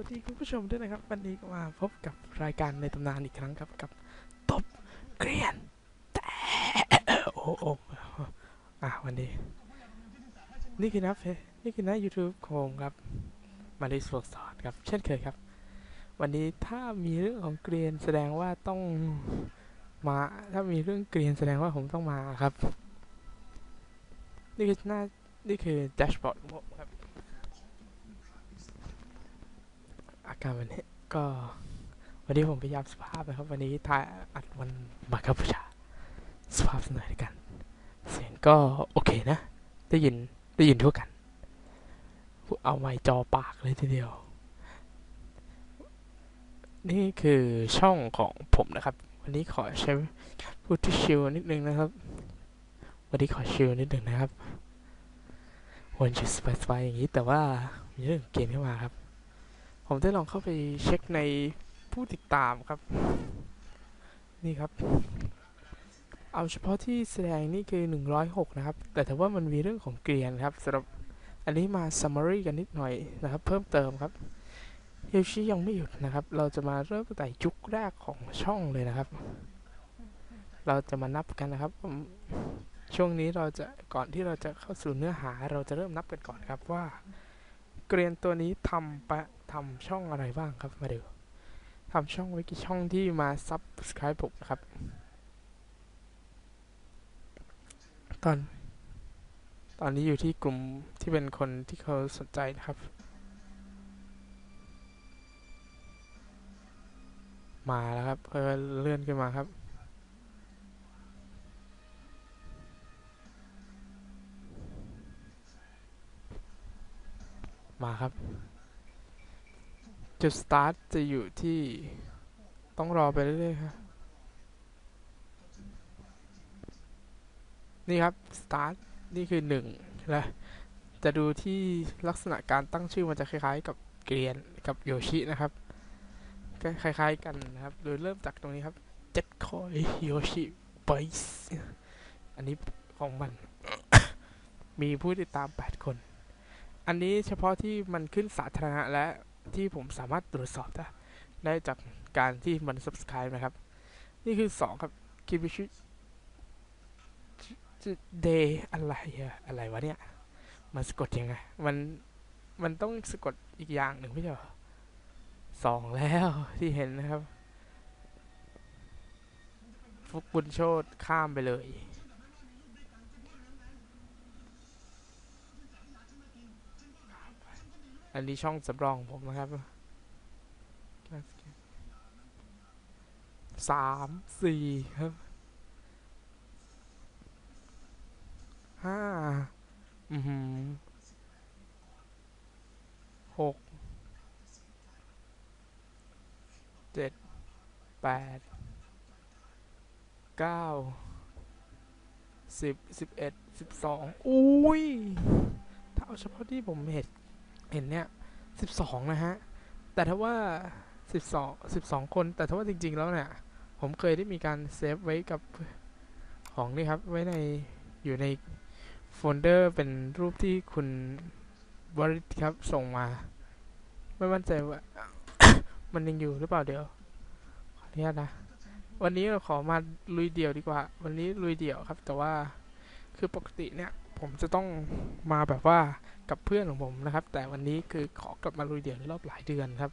วัสดีคุณผู้ชมด้วยนะครับ วันนี้ก็มาพบกับรายการในตำนานอีกครั้งครับกับตบเกรียนแต่โอ้โอ้อะวันนี้ นี่คือนะเฟนี่คือนะ YouTube ของผมครับมาริสโฟสอนครับ เช่นเคยครับ วันนี้ถ้ามีเรื่องของเกรียนแสดงว่าต้องมาถ้ามีเรื่องเกรียนแสดงว่าผมต้องมาครับ นี่คือหน้านี่คือแดชบอร์ดของผมครับ อา การวันนี้ก็ วันนี้ผมพยายามสภาพนะครับ วันนี้ถ่ายอัดวันมาครับผู้ชาสภาพสกหน่อยกัน เสียงก็โอเคนะ ได้ยินได้ยินทั่วกัน เอาไม้จอปากเลยทีเดียว นี่คือช่องของผมนะครับ วันนี้ขอใช้พูดที่ชิลนิดนึงนะครับ วันนี้ขอชิลนิดนึงนะครับวันจะสบายๆอย่างนี้แต่ว่ามีเรื่องเกมเข้ามาครับ ผมได้ลองเข้าไปเช็คในผู้ติดตามครับ นี่ครับ เอาเฉพาะที่แสดงนี่คือ 106 นะครับ แต่ถือว่ามันมีเรื่องของเกรียนครับสำหรับอันนี้มา summary กันนิดหน่อยนะครับ เพิ่มเติมครับเฮลชิยังไม่หยุดนะครับ เราจะมาเริ่มตั้งแต่ยุคแรกของช่องเลยนะครับ เราจะมานับกันนะครับ ช่วงนี้เราจะก่อนที่เราจะเข้าสู่เนื้อหา เราจะเริ่มนับกันก่อนครับว่า เกรียนตัวนี้ทำปะทำช่องอะไรบ้างครับมาดูทำช่องไว้กี่ช่องที่มา subscribe ผมนะครับ ตอน ตอนนี้อยู่ที่กลุ่มที่เป็นคนที่เขาสนใจนะครับ มาแล้วครับเออเลื่อนขึ้นมาครับ มาครับ จุดสตาร์ทจะอยู่ที่ต้องรอไปเรื่อยๆครับนี่ครับสตาร์ทนี่คือหนึ่งและจะดูที่ลักษณะการตั้งชื่อมันจะคล้ายๆ กับเกรียนกับโยชินะครับก็คล้ายๆกันนะครับ โดยเริ่มจากตรงนี้ครับเจ็ดคอยโยชิไบส์อันนี้ของมัน มีผู้ติดตาม 8 คน อันนี้เฉพาะที่มันขึ้นสาธารณะและที่ผมสามารถตรวจสอบได้ได้จากการที่มัน subscribe นะครับ นี่คือ 2 ครับคิบิชิเดย์อะไรอะอะไรวะเนี่ย มันสะกดยังไง มัน มันต้องสะกดอีกอย่างหนึ่งไม่เหรอสองแล้วที่เห็นนะครับ ฟุกบุญโชตข้ามไปเลย อันนี้ช่องสำรองผมนะครับสามสี่ครับห้าอือหือหกเจ็ดแปดเก้าสิบสิบเอ็ดสิบสองอุ้ยถ้าเอาเฉพาะที่ผมเห็น เห็นเนี่ยสิบสองนะฮะ แต่ถ้าว่าสิบสองสิบสองคน แต่ถ้าว่าจริง ๆ แล้วเนี่ย ผมเคยได้มีการเซฟไว้กับของนี่ครับ ไว้ในอยู่ในโฟลเดอร์เป็นรูปที่คุณวริศครับส่งมา ไม่มั่นใจว่า มันยังอยู่หรือเปล่าเดี๋ยว ขออนุญาตนะ วันนี้เราขอมาลุยเดี่ยวดีกว่า วันนี้ลุยเดี่ยวครับ แต่ว่าคือปกติเนี่ย ผมจะต้องมาแบบว่า กับเพื่อนของผมนะครับ แต่วันนี้คือขอกลับมาลุยเดี่ยวในรอบหลายเดือนครับ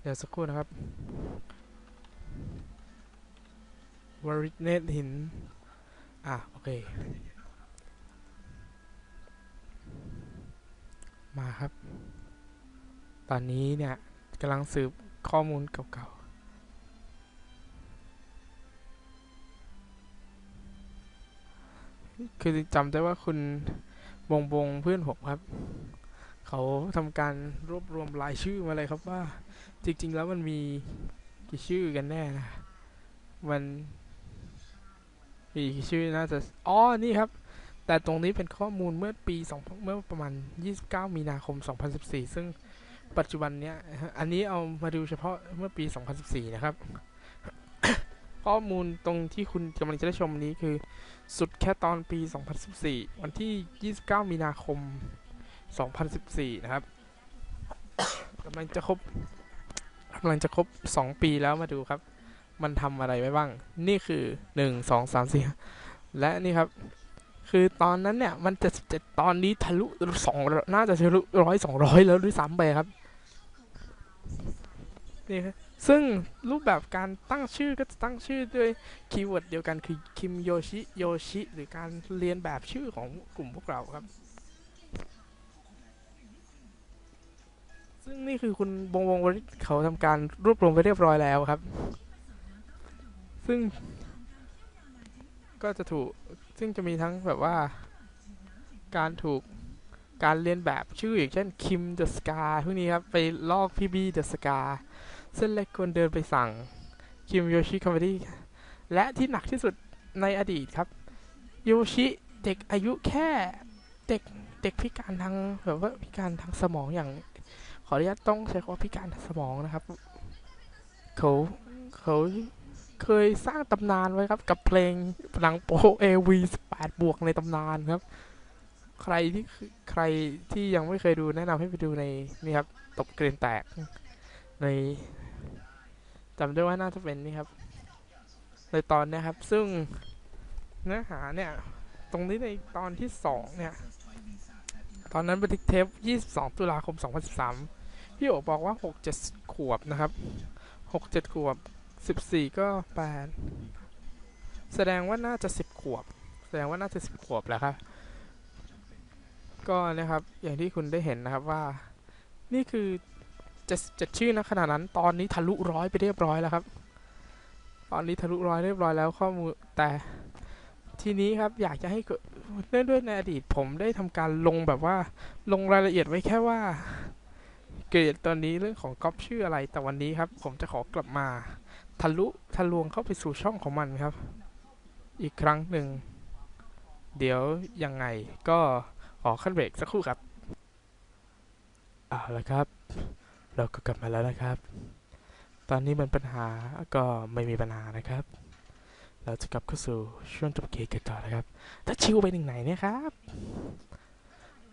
เดี๋ยวสักครู่นะครับวริเนตหิน อะ โอเค มาครับ ตอนนี้เนี่ยกำลังสืบข้อมูลเก่า คือจำได้ว่าคุณบงบงเพื่อนผมครับ เขาทำการรวบรวมรายชื่อมาเลยครับว่า จริง ๆ แล้วมันมีกี่ชื่อกันแน่นะ มันมีกี่ชื่อน่าจะอ๋อนี่ครับ แต่ตรงนี้เป็นข้อมูลเมื่อปี2เมื่อประมาณ 29 มีนาคม 2014 ซึ่งปัจจุบันเนี้ย อันนี้เอามาดูเฉพาะเมื่อปี 2014 นะครับ ข้อมูลตรงที่คุณกำลังจะได้ชมนี้คือ สุดแค่ตอนปี 2014 วันที่ 29 มีนาคม 2014 นะครับกำลังจะครบกำลังจะครบ 2 ปีแล้วมาดูครับ มันทำอะไรไว้บ้าง นี่คือ 1 2 3 4 และนี่ครับ คือตอนนั้นเนี่ย มันจะ17ตอนนี้ทะลุสองน่าจะทะลุร้อยสองร้อยแล้วด้วยซ้ำไปครับ นี่ครับ ซึ่งรูปแบบการตั้งชื่อก็จะตั้งชื่อด้วยคีย์เวิร์ดเดียวกันคือคิมโยชิโยชิหรือการเรียนแบบชื่อของกลุ่มพวกเราครับ ซึ่งนี่คือคุณบงวงวริศเขาทำการรวบรวมไปเรียบร้อยแล้วครับ ซึ่ง ก็จะถูกซึ่งจะมีทั้งแบบว่า การถูกการเรียนแบบชื่ออย่างเช่นคิมเดอะสกาพวกนี้ครับ ไปลอกพี่บีเดอะสกา เส้นเล็กควรเดินไปสั่ง คิมโยชิคอมเมดี้และที่หนักที่สุดในอดีตครับ โยชิเด็กอายุแค่เด็กเด็กพิการทางแบบว่าพิการทางสมองอย่าง ขออนุญาตต้องใช้คำว่าพิการทางสมองนะครับ เขาเขาเคยสร้างตำนานไว้ครับ กับเพลงหนังโปเอวี18บวกในตำนานครับ ใครที่ใครที่ยังไม่เคยดูแนะนำให้ไปดูในนี่ครับตบเกรนแตกใน จำได้ว่าน่าจะเป็นนี่ครับ ในตอนนี้ครับ ซึ่งเนื้อหาเนี่ย ตรงนี้ในตอนที่สองเนี่ย ตอนนั้นบันทึกเทป 22 ตุลาคม 2013 พี่โอบอกว่า 6 7 ขวบนะครับ 6 7 ขวบ 14 ก็ 8 แสดงว่าน่าจะ 10 ขวบ แสดงว่าน่าจะ 10 ขวบแล้วครับ ก็นะครับ อย่างที่คุณได้เห็นนะครับว่า นี่คือ จะจะชื่อนะขนาดนั้นตอนนี้ทะลุร้อยไปเรียบร้อยแล้วครับ ตอนนี้ทะลุร้อยเรียบร้อยแล้วข้อมูลแต่ทีนี้ครับอยากจะให้เนื่องด้วยในอดีตผมได้ทำการลงแบบว่าลงรายละเอียดไว้แค่ว่า เกรดตอนนี้เรื่องของก๊อปชื่ออะไรแต่วันนี้ครับ ผมจะขอกลับมาทะลุทะลวงเข้าไปสู่ช่องของมันครับ อีกครั้งหนึ่ง เดี๋ยวยังไงก็ขอขั้นเบรกสักครู่ครับเอาละครับ เราก็กลับมาแล้วนะครับ ตอนนี้มันปัญหาก็ไม่มีปัญหานะครับ เราจะกลับเข้าสู่ช่วงจบเกมกันต่อนะครับ ถ้าชิวไปถึงไหนเนี่ยครับ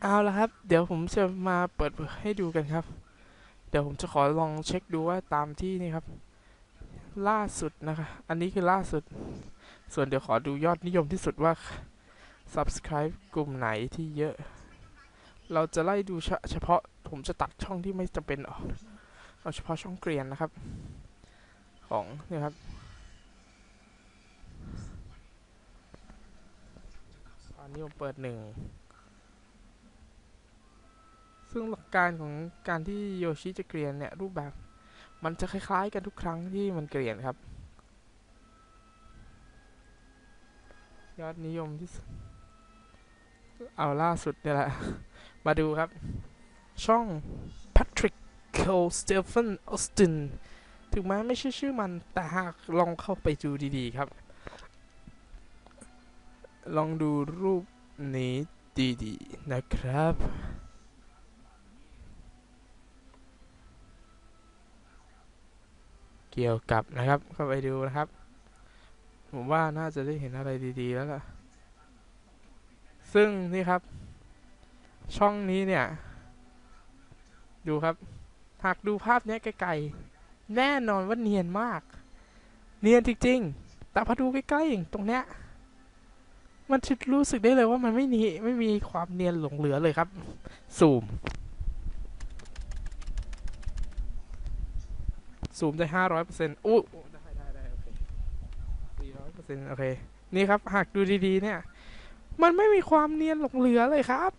เอาละครับ เดี๋ยวผมจะมาเปิดให้ดูกันครับ เดี๋ยวผมจะขอลองเช็คดูว่าตามที่นี่ครับ ล่าสุดนะคะอันนี้คือล่าสุด ส่วนเดี๋ยวขอดูยอดนิยมที่สุดว่า subscribe กลุ่มไหนที่เยอะ เราจะไล่ดูเฉพาะ ผมจะตัดช่องที่ไม่จำเป็นออกเอาเฉพาะช่องเกรียนนะครับ ของนี่ครับตอนนี้ผมเปิดหนึ่งซึ่งหลักการของการที่โยชิจะเกรียนเนี่ยรูปแบบ มันจะคล้ายๆกันทุกครั้งที่มันเกรียนครับ ยอดนิยมที่สุดเอาล่าสุดเนี่ยแหละ มาดูครับ ช่อง Patrick Cole Stephen Austin ถึงแม้ไม่ใช่ชื่อมันแต่หากลองเข้าไปดูดีๆครับ ลองดูรูปนี้ดีๆนะครับ เกี่ยวกับนะครับ เข้าไปดูนะครับ ผมว่าน่าจะได้เห็นอะไรดีๆแล้วล่ะ ซึ่งนี่ครับ ช่องนี้เนี่ย ดูครับ หากดูภาพนี้ไกลๆ แน่นอนว่าเนียนมาก เนียนจริงๆ แต่พอดูใกล้ๆอย่างตรงเนี้ย มันจะรู้สึกได้เลยว่ามันไม่มีไม่มีความเนียนหลงเหลือเลยครับ ซูม ซูมได้ห้าร้อยเปอร์เซ็นต์อู้ได้ได้ได้โอเคสี่ร้อยเปอร์เซ็นต์โอเค นี่ครับ หากดูดีๆ เนี่ย มันไม่มีความเนียนหลงเหลือเลยครับ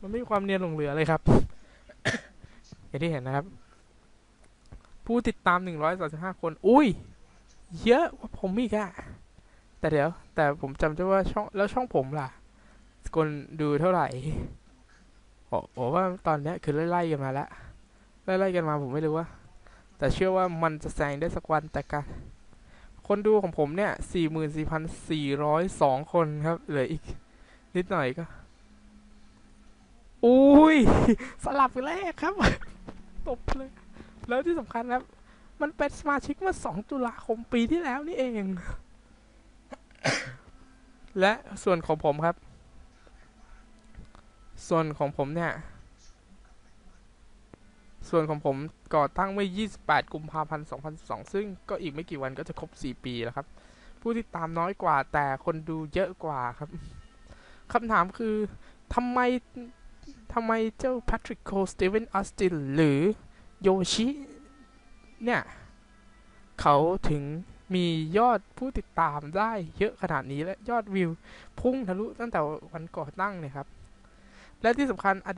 มันไม่มีความเนียนหลงเหลือเลยครับ อย่างที่เห็นนะครับ ผู้ติดตาม135คน อุ้ย เยอะกว่าผมอีกอะแต่เดี๋ยว แต่ผมจำได้ว่าช่องแล้วช่องผมล่ะ คนดูเท่าไหร่โอ้โหว่าตอนนี้คือไล่ๆกันมาแล้วไล่ๆกันมาผมไม่รู้ว่า แต่เชื่อว่ามันจะแซงได้สักวันแต่การคนดูของผมเนี่ย 44,402 คนครับ เหลืออีก นิดหน่อยก็ อุ้ยสลับไปแรกครับ ตบเลย แล้วที่สำคัญครับ มันเป็นสมาชิกเมื่อ 2 ตุลาคมปีที่แล้วนี่เอง และส่วนของผมครับ ส่วนของผมเนี่ย ส่วนของผมก่อตั้งเมื่อ 28 กุมภาพันธ์ 2012ซึ่งก็อีกไม่กี่วันก็จะครบ 4 ปีแล้วครับ ผู้ที่ตามน้อยกว่าแต่คนดูเยอะกว่าครับคำถามคือทำไม ทำไมเจ้าแพทริกโคสตีเวนออสตินหรือโยชิ เนี่ย เขาถึงมียอดผู้ติดตามได้เยอะขนาดนี้และยอดวิว พุ่งทะลุตั้งแต่วันก่อตั้งเนี่ยครับ และที่สำคัญอ,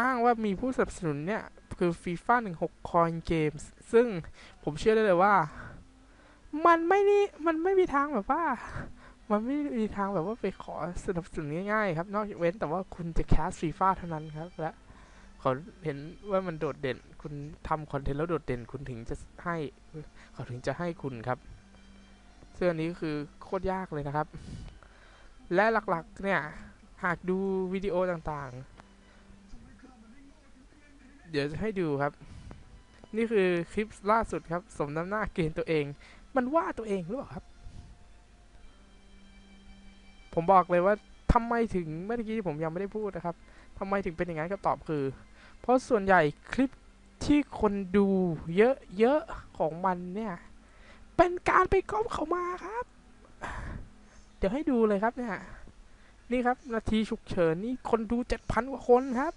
อ้างว่ามีผู้สนับสนุนเนี่ย คือ FIFA 16 Coin Games ซึ่งผมเชื่อได้เลยว่า มันไม่นี่มันไม่มีทางแบบว่า มันไม่มีทางแบบว่าไปขอสนับสนุนง่ายๆครับ นอกจากเว้นแต่ว่าคุณจะแคสฟีฟ่าเท่านั้นครับ และขาเห็นว่ามันโดดเด่น คุณทำคอนเทนต์แล้วโดดเด่น คุณถึงจะให้เขาถึงจะให้คุณครับซึ่งอันนี้คือโคตรยากเลยนะครับ และหลักๆเนี่ยหากดูวิดีโอต่างๆ เดี๋ยวจะให้ดูครับ นี่คือคลิปล่าสุดครับ สมน้ำหน้าเกณฑ์ตัวเอง มันว่าตัวเองหรือเปล่าครับ ผมบอกเลยว่าทำไมถึงเมื่อกี้ผมยังไม่ได้พูดนะครับทำไมถึงเป็นอย่างนั้นคำตอบคือ เพราะส่วนใหญ่คลิปที่คนดูเยอะๆของมันเนี่ย เป็นการไปก๊อปเขามาครับ เดี๋ยวให้ดูเลยครับเนี่ยนี่ครับ นาทีฉุกเฉินนี่คนดูเจ็ดพันกว่าคนครับ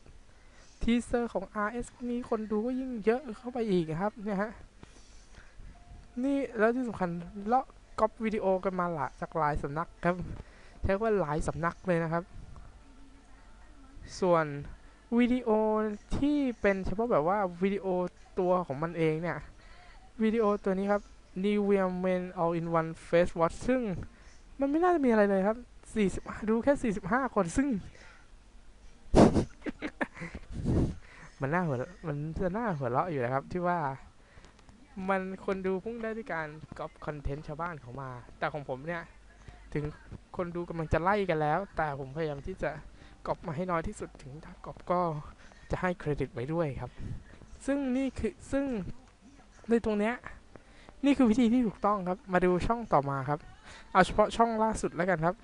ทีเซอร์ของ RS นี้คนดูก็ยิ่งเยอะเข้าไปอีกครับเนี่ยฮะนี่แล้วที่สำคัญเลาะก๊อปวิดีโอกันมาละจากหลายสำนักครับ ใช้ว่าหลายสำนักเลยนะครับ ส่วนวิดีโอที่เป็นเฉพาะแบบว่าวิดีโอตัวของมันเองเนี่ย วิดีโอตัวนี้ครับ New w e a m e n All in One Face Watch ซึ่งมันไม่น่าจะมีอะไรเลยครับ40ดูแค่ 45 คนซึ่ง มันน่าหัวมันจะน่าหัวเราะอยู่นะครับ ที่ว่ามันคนดูพุ่งได้ด้วยการก๊อปคอนเทนต์ชาวบ้านเขามา แต่ของผมเนี่ย ถึงคนดูกำลังจะไล่กันแล้ว แต่ผมพยายามที่จะกอปมาให้น้อยที่สุดถึงถ้ากอปก็จะให้เครดิตไว้ด้วยครับ ซึ่งนี่คือซึ่งในตรงเนี้ยนี่คือวิธีที่ถูกต้องครับ มาดูช่องต่อมาครับ เอาเฉพาะช่องล่าสุดแล้วกันครับ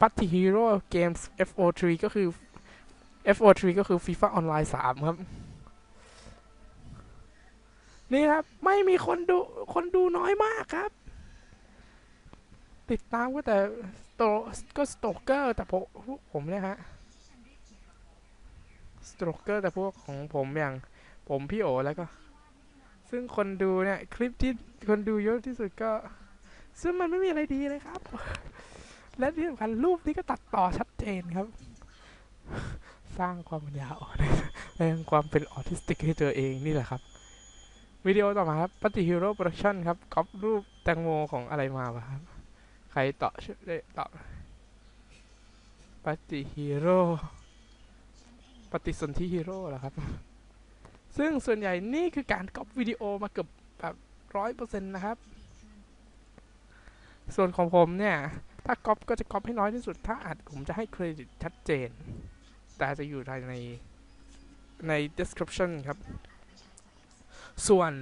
Party Hero Games FO3 ก็คือ FO3 ก็คือ FIFA Online 3 ครับ นี่ครับ ไม่มีคนดู คนดูน้อยมากครับ ติดตามก็แต่โตก็สโตเกอร์แต่ผมผมเนี่ยฮะสโตเกอร์แต่พวกของผมอย่างผมพี่โอแล้วก็ ซึ่งคนดูเนี่ย คลิปที่คนดูเยอะที่สุดก็ ซึ่งมันไม่มีอะไรดีเลยครับ และที่สำคัญรูปนี้ก็ตัดต่อชัดเจนครับ สร้างความปัญญาอ่อนเรื่องความเป็นออทิสติกให้ตัวเองนี่แหละครับวิดีโอต่อมาครับปฏิฮีโร่โปรดักชั่นครับก๊อปรูปแตงโมของอะไรมาวะครับ ใครต่อช่วยได้ตอบปฏิฮีโร่ปฏิสนธิฮีโร่เหรอครับ ซึ่งส่วนใหญ่นี่คือการก๊อปวิดีโอมาเกือบแบบร้อยเปอร์เซ็นต์นะครับ ส่วนของผมเนี่ย ถ้าก๊อปก็จะก๊อปให้น้อยที่สุด ถ้าอัดผมจะให้เครดิตชัดเจน แต่จะอยู่ในใน description ครับ ส่วน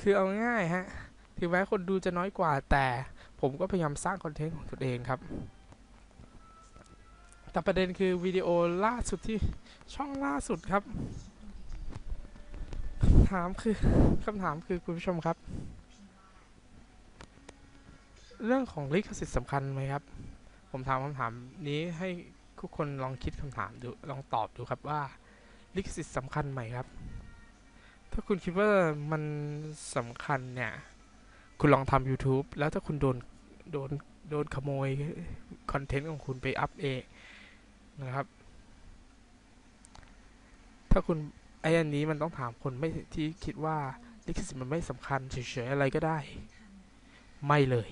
คือเอาง่ายฮะ ถึงแม้คนดูจะน้อยกว่าแต่ ผมก็พยายามสร้างคอนเทนต์ของตัวเองครับ แต่ประเด็นคือวิดีโอล่าสุดที่ช่องล่าสุดครับคำถามคือคำถามคือคุณผู้ชมครับ เรื่องของลิขสิทธิ์สำคัญไหมครับ ผมถามคำถามนี้ให้ทุกคนลองคิดคำถามดูลองตอบดูครับว่าลิขสิทธิ์สำคัญไหมครับ ถ้าคุณคิดว่ามันสำคัญเนี่ย คุณลองทำ YouTube แล้วถ้าคุณโดน โดน โดนขโมยคอนเทนต์ของคุณไปอัพเองนะครับ ถ้าคุณไอ้อันนี้มันต้องถามคนไม่ที่คิดว่าลิขสิทธิ์มันไม่สำคัญเฉยๆอะไรก็ได้ ไม่เลย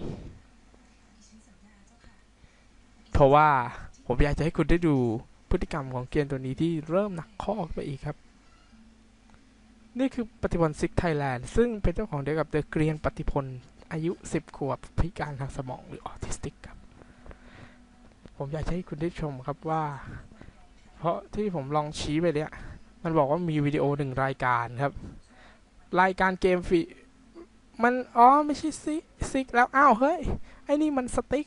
เพราะว่าผมอยากจะให้คุณได้ดูพฤติกรรมของเกมตัวนี้ที่เริ่มหนักข้อไปอีกครับ นี่คือปฏิพลซิกไทยแลนด์ซึ่งเป็นเจ้าของเดียวกับเดอะเกรียนปฏิพลอายุ 10 ขวบพิการทางสมองหรือออทิสติกครับ ผมอยากให้คุณได้ชมครับว่า เพราะที่ผมลองชี้ไปเนี่ยมันบอกว่ามีวิดีโอหนึ่งรายการครับ รายการเกมฟรีมันอ๋อไม่ใช่ซิซิกแล้วอ้าวเฮ้ยไอ้นี่มันสติ๊ก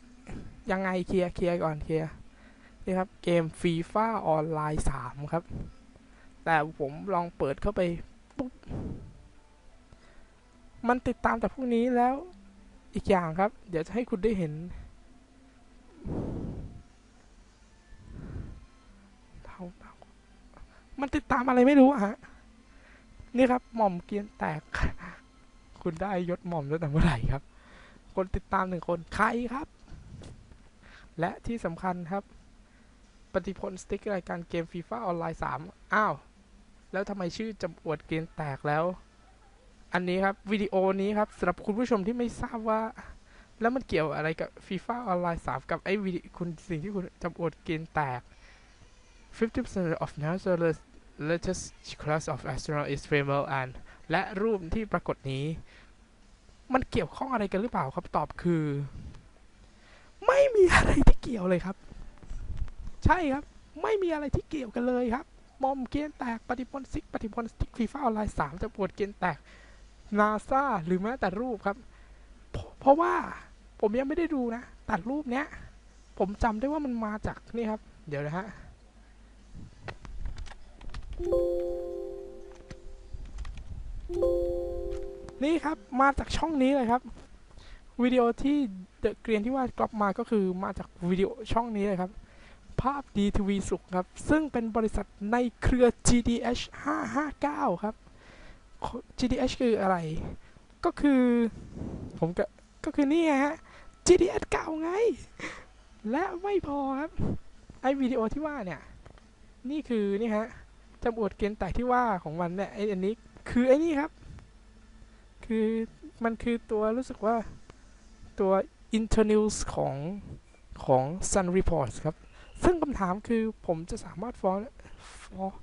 ยังไงเคลียร์เคลียร์ก่อนเคลียร์นี่ครับเกมฟีฟ่าออนไลน์สามครับ แต่ผมลองเปิดเข้าไป ปุ๊บ มันติดตามแต่พวกนี้แล้วอีกอย่างครับ เดี๋ยวจะให้คุณได้เห็นเท่าเท่ามันติดตามอะไรไม่รู้อะฮะ นี่ครับหม่อมเกียนแตก คุณได้ยศหม่อมตั้งแต่เมื่อไหร่ครับ คนติดตามหนึ่งคนใครครับ และที่สำคัญครับ ปฏิพลสติ๊กรายการเกมฟีฟ่าออนไลน์3อ้าว แล้วทำไมชื่อจำอวดเกรียนแตกแล้ว อันนี้ครับวิดีโอนี้ครับสำหรับคุณผู้ชมที่ไม่ทราบว่า แล้วมันเกี่ยวอะไรกับฟีฟ่าออนไลน์3กับไอ้วิดีคุณสิ่งที่คุณจำอวดเกรียนแตก 50% of NASA's latest class of astronaut is female and และรูปที่ปรากฏนี้ มันเกี่ยวข้องอะไรกันหรือเปล่าครับตอบคือ ไม่มีอะไรที่เกี่ยวเลยครับ ใช่ครับ ไม่มีอะไรที่เกี่ยวกันเลยครับ มอมเกณฑ์แตกปฏิพลซิกปฏิพลสติกฟีฟ่าออนไลน์สามจะปวดเกณฑ์แตกนาซาหรือแม้แต่รูปครับเพราะเพราะว่าผมยังไม่ได้ดูนะ แต่รูปเนี้ย ผมจำได้ว่ามันมาจากนี่ครับ เดี๋ยวนะฮะนี่ครับมาจากช่องนี้เลยครับวิดีโอที่เดอะเกรียนที่ว่ากลับมาก็คือมาจากวิดีโอช่องนี้เลยครับ ภาพดีทีวีสุขครับ ซึ่งเป็นบริษัทในเครือ GDH 559 ครับ GDH คืออะไร ก็คือ ผมก็ก็คือนี่ไงฮะ GDH เก่าไง และไม่พอครับ ไอวิดีโอที่ว่าเนี่ย นี่คือนี่ฮะจำอวดเกณฑ์แตกที่ว่าของมันเนี่ยไออันนี้คือไอ้นี่ครับ คือมันคือตัวรู้สึกว่าตัว internals ของของ Sun Reports ครับ ซึ่งคำถามคือผมจะสามารถฟ้องฟ้อง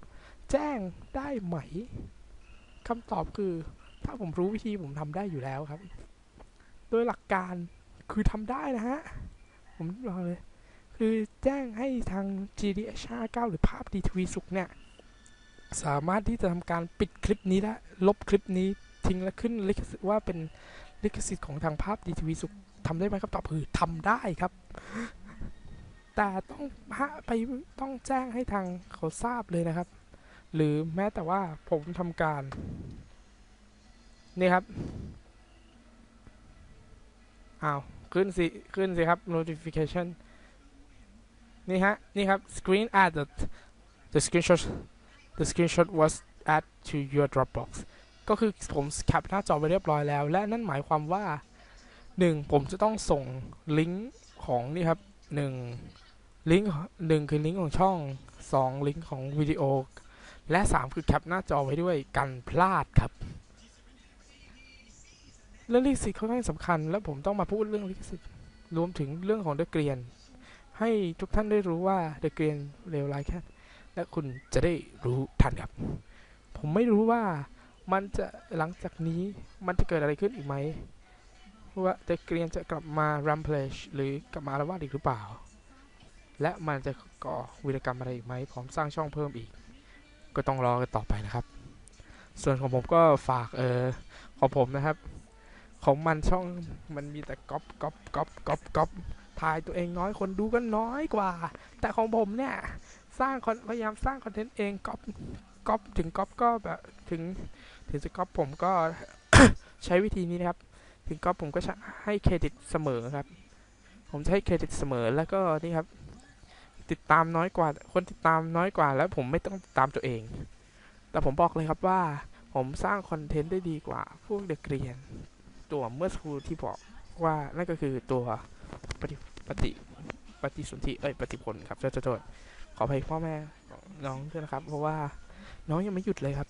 แจ้งได้ไหมคำตอบคือ ถ้าผมรู้วิธีผมทำได้อยู่แล้วครับ โดยหลักการคือทำได้นะฮะ ผมรอกเลย คือแจ้งให้ทาง GDH 59หรือภาพดีทวีสุขเนี่ย สามารถที่จะทำการปิดคลิปนี้และลบคลิปนี้ทิ้งและขึ้นลิขสิทธิ์ว่าเป็นลิขสิทธิ์ของทางภาพดีทวีสุขทำได้ไหมครับตอบคือทำได้ครับ แต่ต้องฮะไปต้องแจ้งให้ทางเขาทราบเลยนะครับ หรือแม้แต่ว่าผมทำการ นี่ครับอ้าวขึ้นสิ ขึ้นสิครับ notification นี่ฮะ นี่ครับ screen added the screenshot the screenshot was added to your Dropbox ก็คือผมแคปหน้าจอไปเรียบร้อยแล้ว และนั่นหมายความว่า 1. ผมจะต้องส่งลิงก์ของนี่ครับ 1. ลิงก์หนึ่งคือลิงก์ของช่อง 2. ลิงก์ของวิดีโอ และ 3 คือแคปหน้าจอไว้ด้วยกันพลาดครับ เรื่องลิขสิทธิ์ค่อนข้างสำคัญ และผมต้องมาพูดเรื่องลิขสิทธิ์รวมถึงเรื่องของเดอะเกรียน ให้ทุกท่านได้รู้ว่าเดอะเกรียนเลวร้ายแค่และคุณจะได้รู้ทันครับ ผมไม่รู้ว่ามันจะหลังจากนี้มันจะเกิดอะไรขึ้นอีกไหมว่าเดอะเกรียนจะกลับมา rampage หรือกลับมาอารวาสอีกหรือเปล่า และมันจะก่อวีรกรรมอะไรอีกไหมพร้อมสร้างช่องเพิ่มอีก ก็ต้องรอกันต่อไปนะครับ ส่วนของผมก็ฝากเออของผมนะครับ ของมันช่องมันมีแต่ก๊อปก๊อปก๊อปก๊อปก๊อปถ่ายตัวเองน้อยคนดูก็น้อยกว่า แต่ของผมเนี่ยสร้างคอนพยายามสร้างคอนเทนต์เองก๊อปก๊อปถึงก๊อปก็แบบถึงถึงจะก๊อปผมก็ใช้วิธีนี้นะครับ ถึงก๊อปผมก็จะให้เครดิตเสมอครับ ผมจะให้เครดิตเสมอแล้วก็นี่ครับ ติดตามน้อยกว่า คนติดตามน้อยกว่า แล้วผมไม่ต้องติดตามตัวเอง แต่ผมบอกเลยครับว่า ผมสร้างคอนเทนต์ได้ดีกว่า พวกเด็กเรียน ตัวเมื่อสครูที่บอกว่านั่นก็คือตัวปฏิปฏิปฏิสนธิเอ้ยปฏิพลครับโทษโทษขออภัยพ่อแม่น้องด้วยนะครับ เพราะว่าน้องยังไม่หยุดเลยครับ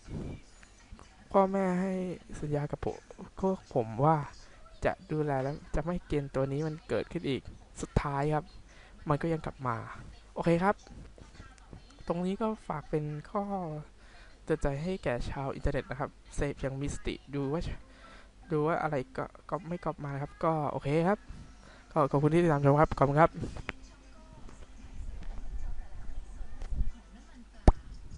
พ่อแม่ให้สัญญากับผมก็ผมว่าจะดูแลแล้วจะไม่เกณฑ์ตัวนี้มันเกิดขึ้นอีกสุดท้ายครับ มันก็ยังกลับมา โอเคครับ ตรงนี้ก็ฝากเป็นข้อเตือนใจให้แก่ชาวอินเทอร์เน็ตนะครับ เสพอย่างมีสติดูว่าดูว่าอะไรก็ก็ไม่กลับมาครับ ก็โอเคครับ ก็ขอบคุณที่ติดตามชมครับ ขอบคุณครับ